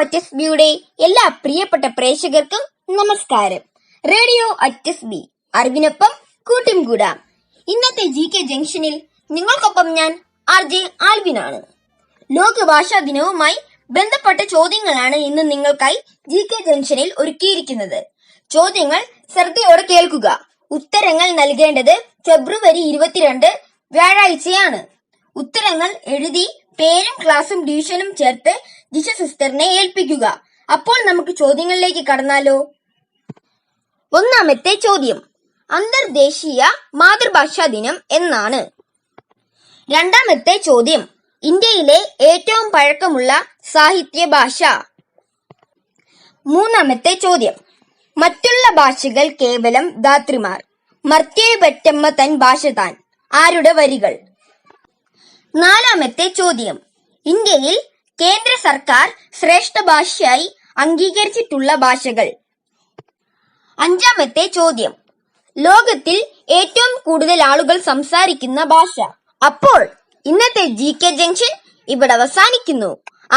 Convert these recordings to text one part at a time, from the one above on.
അറ്റസ് ബിയുടെ എല്ലാ പ്രിയപ്പെട്ട പ്രേക്ഷകർക്കും നമസ്കാരം. Radio at S B. അറിവിനൊപ്പം കൂട്ടും കൂടാം. ഇന്നത്തെ ജി കെ ജംഗ്ഷനിൽ നിങ്ങൾക്കൊപ്പം ഞാൻ ആർ ജെ ആൽവിനാണ്. ലോക ഭാഷാ ദിനവുമായി ബന്ധപ്പെട്ട ചോദ്യങ്ങളാണ് ഇന്ന് നിങ്ങൾക്കായി ജി കെ ജംഗ്ഷനിൽ ഒരുക്കിയിരിക്കുന്നത്. ചോദ്യങ്ങൾ ശ്രദ്ധയോടെ കേൾക്കുക. ഉത്തരങ്ങൾ നൽകേണ്ടത് ഫെബ്രുവരി ഇരുപത്തിരണ്ട് വ്യാഴാഴ്ചയാണ്. ഉത്തരങ്ങൾ എഴുതി പേരും ക്ലാസും ഡിവിഷനും ചേർത്ത് ജിഷ സിസ്റ്ററിനെ ഏൽപ്പിക്കുക. അപ്പോൾ നമുക്ക് ചോദ്യങ്ങളിലേക്ക് കടന്നാലോ? ഒന്നാമത്തെ ചോദ്യം. അന്തർദേശീയ മാതൃഭാഷാ ദിനം എന്നാണ്. രണ്ടാമത്തെ ചോദ്യം. ഇന്ത്യയിലെ ഏറ്റവും പഴക്കമുള്ള സാഹിത്യ ഭാഷ. മൂന്നാമത്തെ ചോദ്യം. മറ്റുള്ള ഭാഷകൾ കേവലം ധാത്രിമാർ. മർത്യേ പറ്റമ്മ തൻ ഭാഷ താൻ. ആരുടെ വരികൾ? നാലാമത്തെ ചോദ്യം. ഇന്ത്യയിൽ കേന്ദ്ര സർക്കാർ ശ്രേഷ്ഠ ഭാഷയായി അംഗീകരിച്ചിട്ടുള്ള ഭാഷകൾ. അഞ്ചാമത്തെ ചോദ്യം. ലോകത്തിൽ ഏറ്റവും കൂടുതൽ ആളുകൾ സംസാരിക്കുന്ന ഭാഷ. അപ്പോൾ ഇന്നത്തെ ജി കെ ജംഗ്ഷൻ ഇവിടെ അവസാനിക്കുന്നു.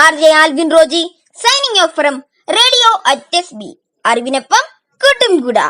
R J Alvin Roji signing off from radio at S B അറിവിനൊപ്പം കൂട്ടും കൂടാ